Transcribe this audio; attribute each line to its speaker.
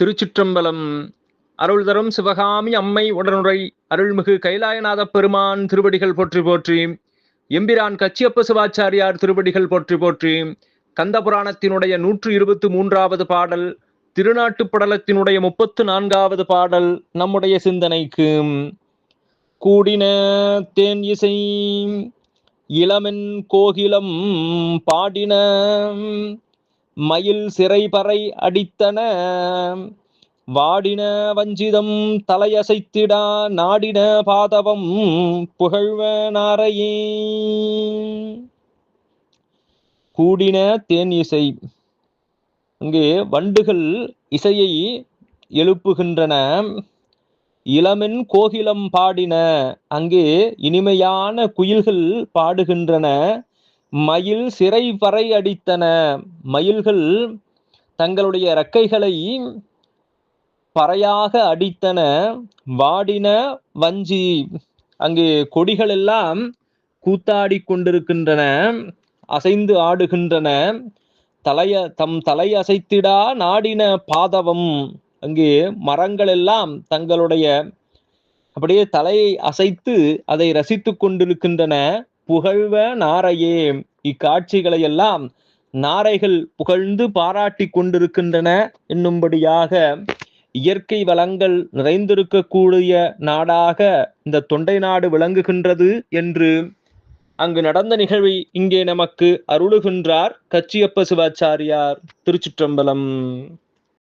Speaker 1: திருச்சிற்றம்பலம். அருள் தரும் சிவகாமி அம்மை உடனுரை அருள்மிகு கைலாயநாத பெருமான் திருவடிகள் போற்றி போற்றி எம்பிரான் கச்சியப்ப சிவாச்சாரியார் திருவடிகள் போற்றி போற்றி கந்த புராணத்தினுடைய நூற்று இருபத்தி மூன்றாவது பாடல் திருநாட்டுப் படலத்தினுடைய முப்பத்து நான்காவது பாடல் நம்முடைய சிந்தனைக்கு. கூடின தேன் இசை இளமென் கோகிலம் பாடின மயில் சிறைபறை அடித்தன. வாடின வஞ்சிதம் தலையசைத்திடா. நாடின பாதவம் புகழ்வ நாரையே. கூடின தேன் இசை. அங்கே வண்டுகள் இசையை எழுப்புகின்றன. இளமென் கோகிலம் பாடின. அங்கே இனிமையான குயில்கள் பாடுகின்றன. மயில் சிறை பறை அடித்தன. மயில்கள் தங்களுடைய இறக்கைகளை பறையாக அடித்தன. வாடின வஞ்சி. அங்கே கொடிகள் எல்லாம் கூத்தாடி கொண்டிருக்கின்றன. அசைந்து ஆடுகின்றன. தலைய தம் தலை அசைத்திடா நாடின பாதவம். அங்கே மரங்கள் எல்லாம் தங்களுடைய அப்படியே தலையை அசைத்து அதை ரசித்து கொண்டிருக்கின்றன. புகழ்வ நாரையே. இக்காட்சிகளை எல்லாம் நாரைகள் புகழ்ந்து பாராட்டி கொண்டிருக்கின்றன என்னும்படியாக இயற்கை வளங்கள் நிறைந்திருக்கக்கூடிய நாடாக இந்த தொண்டை நாடு விளங்குகின்றது என்று அங்கு நடந்த நிகழ்வை இங்கே நமக்கு அருளுகின்றார் கச்சியப்ப சிவாச்சாரியார் திருச்சிற்றம்பலம்.